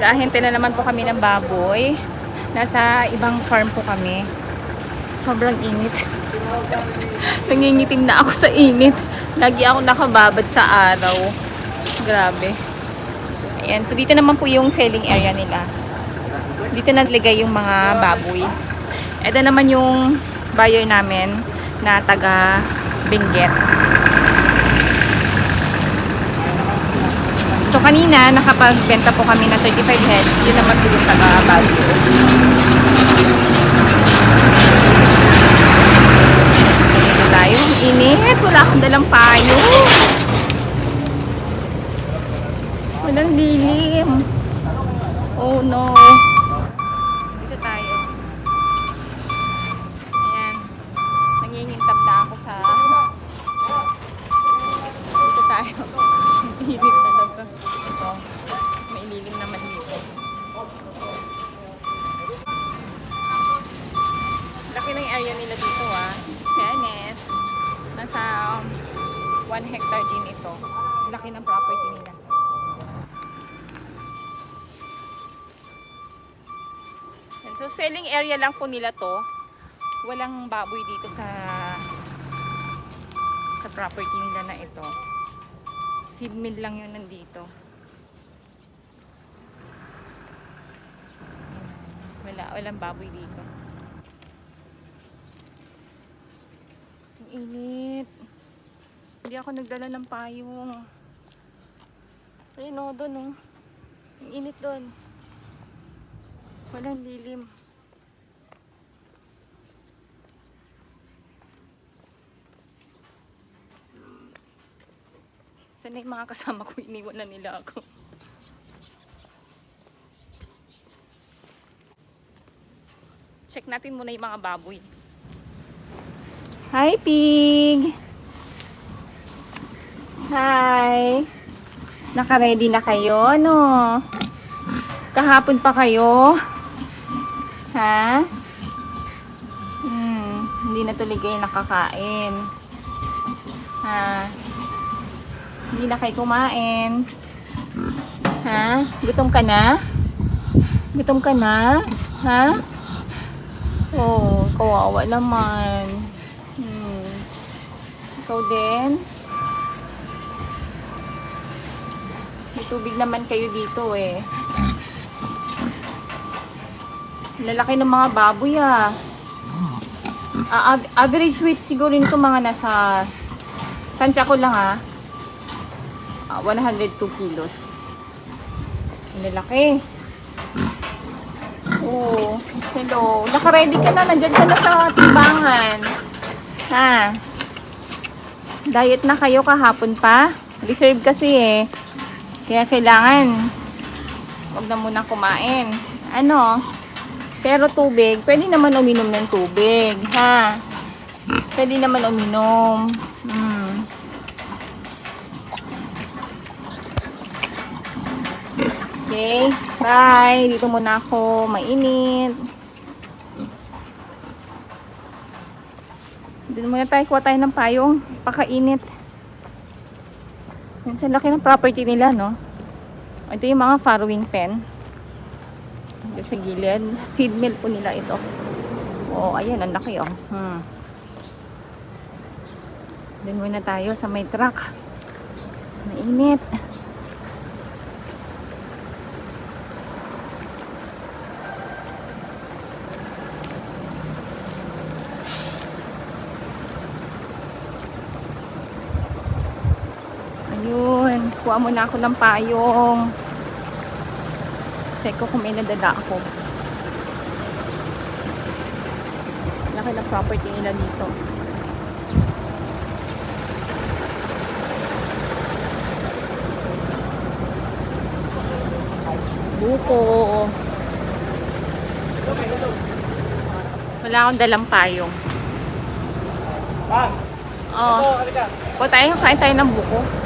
Nag-ahente na naman po kami ng baboy. Nasa ibang farm po kami. Sobrang init. Nangingitim na ako sa init. Lagi ako nakababad sa araw. Grabe. Ayan, so dito naman po yung selling area nila. Dito naglagay yung mga baboy. Ito naman yung buyer namin na taga Benguet. So kanina, nakapagbenta po kami ng 35 heads. Yun naman po yung taga Baguio. Dito tayo. Init. Wala akong dalang payo. Walang lilim. Oh no. 1 hectare din ito. Laki ng property nila. So, selling area lang po nila to. Walang baboy dito sa sa property nila na ito. Feed mill lang yun nandito. Wala, walang baboy dito. Ang init. Hindi ako nagdala ng payong. Ayun o, doon o. Ang init doon. Walang lilim. Sana yung mga kasama ko, iniwan na nila ako. Check natin muna yung mga baboy. Hi, pig! Hi! Naka-ready na kayo, no? Kahapon pa kayo? Ha? Hmm, hindi na tuloy kayo nakakain. Ha? Hindi na kayo kumain. Ha? Gutom ka na? Gutom ka na? Ha? Oh, kawawa naman. Hmm. Ikaw din? Tubig naman kayo dito eh. Lalaki ng mga baboy ah. Av- average weight siguro nito mga nasa tansya ko lang ah. Ah, 102 kilos. Lalaki. Oo. Hello. Naka-ready ka na. Nandyan ka na sa timbangan. Ha? Diet na kayo kahapon pa? Reserve kasi eh. Kaya kailangan huwag na muna kumain. Ano? Pero tubig, pwede naman uminom ng tubig. Ha? Pwede naman uminom. Hmm. Okay, bye. Dito muna ako. Mainit. Dito muna tayo. Kuha tayo ng payong. Pakainit. Yan sa laki ng property nila, no? Ito yung mga farrowing pen. Dito sa gilid. Feed mill po nila ito. Oo, ayan. Ang laki, oh. Hmm. Doon muna tayo sa may truck. Mainit. Ayun, kuha muna ako ng payong. Check ko kung may nadala ako. Laki na property nila dito. Buko. Wala akong dalang payong. Ma'am, Oh, ito, kuha tayo, kain tayo ng buko.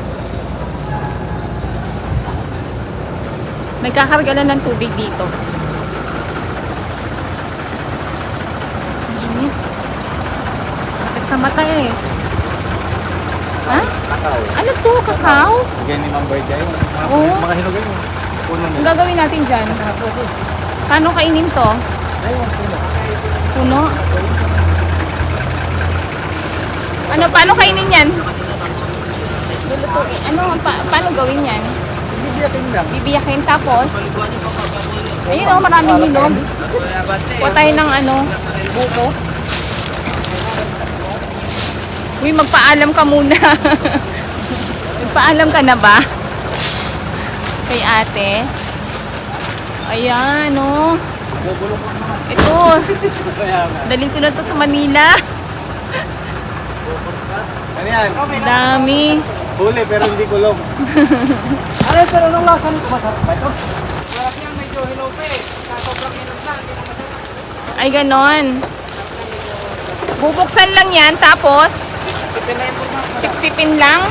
May kakarga lang ng tubig dito. Init. Sakit sa mata eh. Ha? Kakao. Ano to? Kakao? Bigyan ni Ma'am yun. Mga, Oo. mga hinog yun. puno Ang gagawin natin dyan? Paano kainin to? Ayun, puno. Puno? Ano, paano kainin yan? Lulutuin. Ano, pa, paano gawin yan? Bibiyakin lang. Bibiyakin tapos? Ayun oh, maraming hinog. Kuha tayo ng ano, buko. Uy, magpaalam ka muna. magpaalam ka na ba? Kay ate. Ayan, oh. Ko naman. Ito, dalhin ko na to sa Manila. Ano yan? Dami. Huli pero hindi kulong. ano sir, anong lasa nito? Masarap ba ito? Masarap yan, medyo eh. Sa sobrang hilaw na, hindi na masarap. Ay, ganon. Bubuksan lang yan, tapos Sipin na yung puno. sipsipin lang.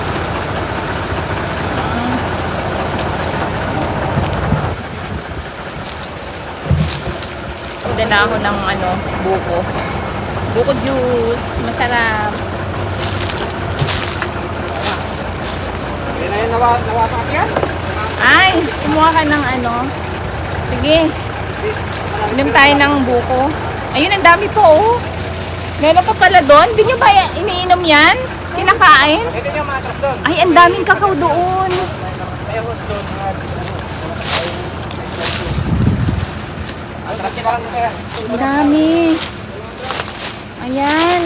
Dala ako ng ano, buko. Buko juice. Masarap. Hindi na yun, nawa, nawasan kasi yan. Ay, kumuha ka ng ano. Sige. Inom tayo ng buko. Ayun, ang dami po, oh. Meron pa pala doon. Hindi nyo ba iniinom yan? Kinakain? Ito yung matras doon. Ay, ang daming kakao doon. Hos doon. Ang dami. Ayan.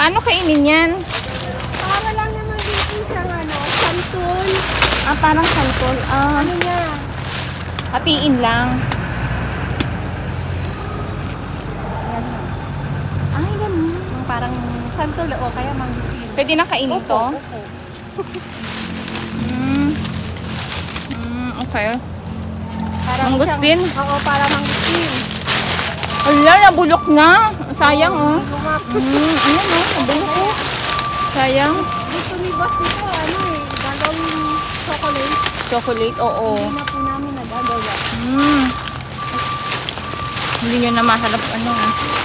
Paano kainin yan? Para lang naman dito siyang ano, santol. Ah, parang santol. Ah, Ano niya? hatiin lang. Ay, ganun. Parang santol o kaya mangustin. Pwede na kainin to? Mm. Mm, okay. Parang Mangustin? siyang- Oo, para mangustin. Ala, nabulok na. Sayang, oh. Mm, ayun, oh. Nabulok, oh. Sayang. Gusto ni boss nito, ano eh, gagawin chocolate. Chocolate, oo. Hindi na po namin nagagawa. Mm. Hindi nyo na mahanap ano, ah.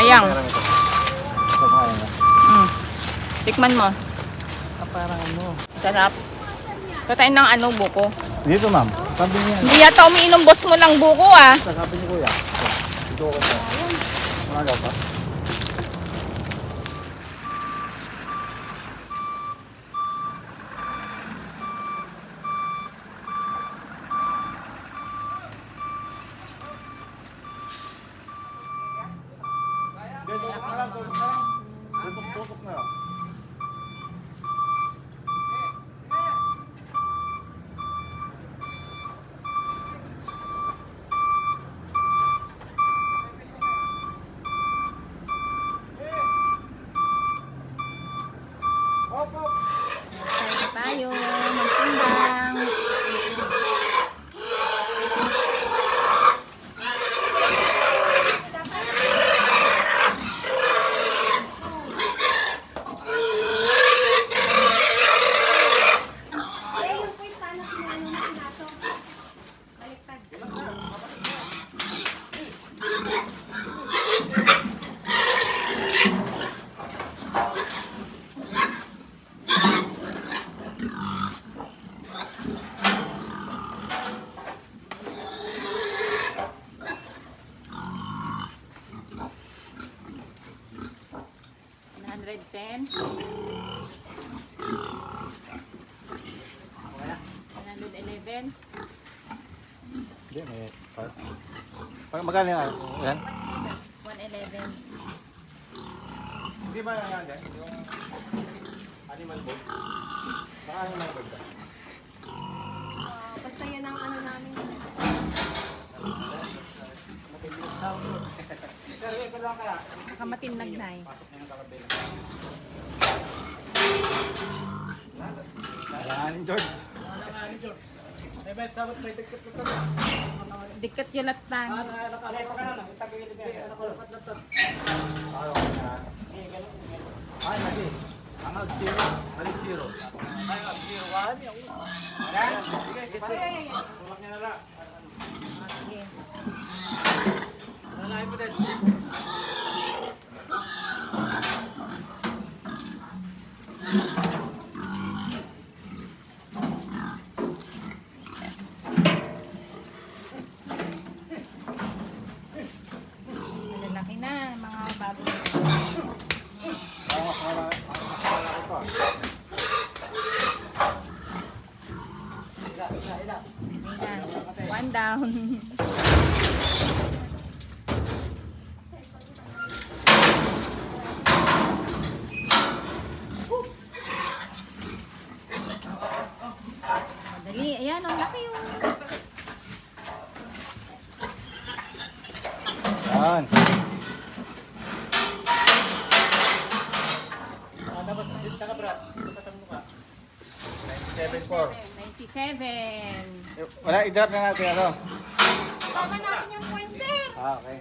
Sayang. Mm. Tikman mo. Parang ano. Sarap. Katayin ng ano, buko. Dito ma'am. Sabi niya. Hindi yata umiinom boss mo ng buko, ah. Sabi ni kuya. Dito ako pa. Mga pa. Tutok na lang. Tayo tayo, magtimbang. Eh, yung po sana sinano na sinato. Baliktad. Hundred ten. One hundred eleven. Hindi, may... Pag magkano yan? Yan? One eleven. Hindi ba yan yan? Yung animal board? Saka animal board ba? Ah, basta yan ang ano namin. Nakamatinag na eh. Alanganin, George. Eh, ba't sabot may dikit ko to? Dikat yulatan. Nakalay pa ka na. Itagilid niya. Ay, kasi. Angag zero, balik zero. Angag zero, one. Yan. Sige, sige. Tulak niya na lang. Sige. Nalahin mo din. Malalaki na, mga baboy. Ang mas malaki ang mas malaki pa. Ayun na. One down. Madali. Ayan, ang laki yung... Yan. Seven four. 97. Wala, i-drop na natin ano. Tama natin yung point, sir. Ah, okay.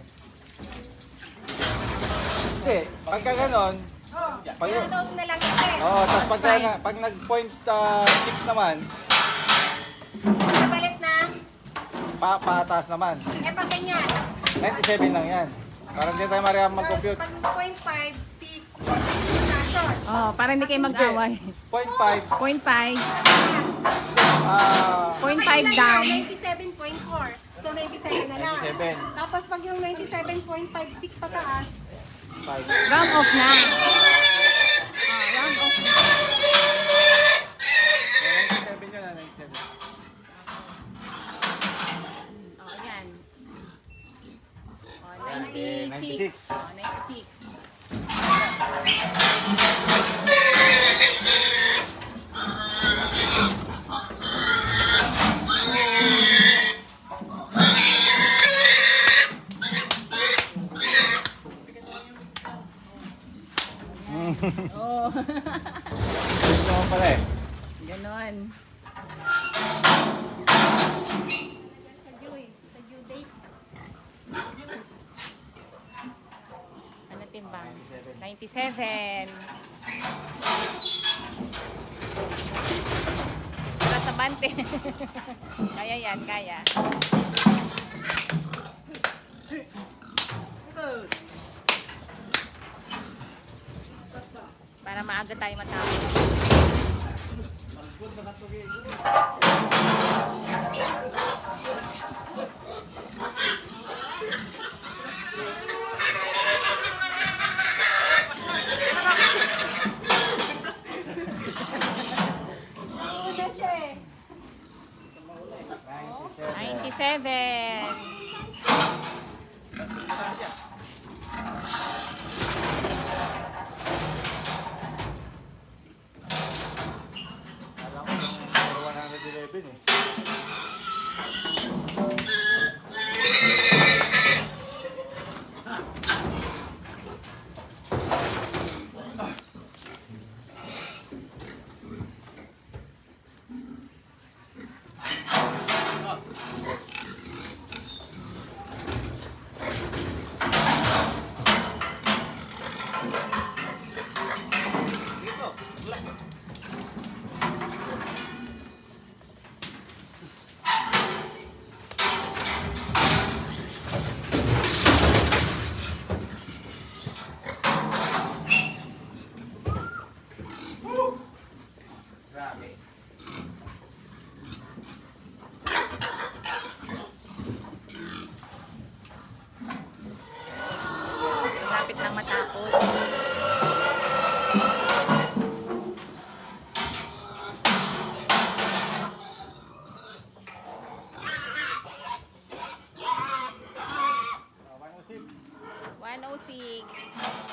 Hindi, pagka ganon, pag, Kaya daw na lang ito eh. oh, tapos pagka, na, pag nag-point uh, 6 naman, Nabalit na. Pa, pataas naman. Eh, pag ganyan. 97 lang yan. Para hindi tayo marihang mag-compute. Pag point 5, 6, station. Oh, para hindi kayo mag-away. Point 5, Point 5. ah, Point Ay, 5 ilan down. yan? 97.4. So, 97 na lang. 97. Tapos pag yung 97.56 pataas, 5. Round off na. Ah, round off na. 97 yun, ah, 97. Oh, yan. Oh, 96. 96. Oh, 96. Bante. kaya yan, kaya. Para maaga tayo matapos. Oo 97. Grabe. 106.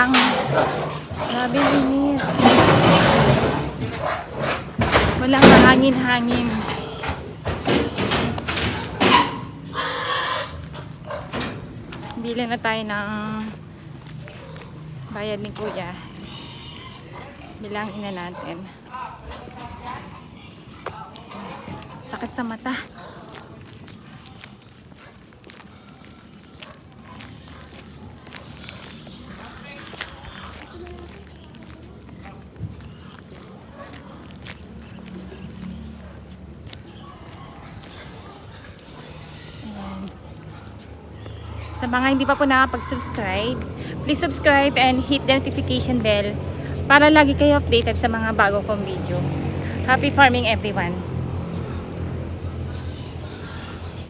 Magtimbang. Grabe init. Walang hangin-hangin. Bili na tayo ng bayad ni kuya. Bilangin na natin. Sakit sa mata. Mga hindi pa po nakapag-subscribe, please subscribe and hit the notification bell para lagi kayo updated sa mga bago kong video. Happy farming everyone!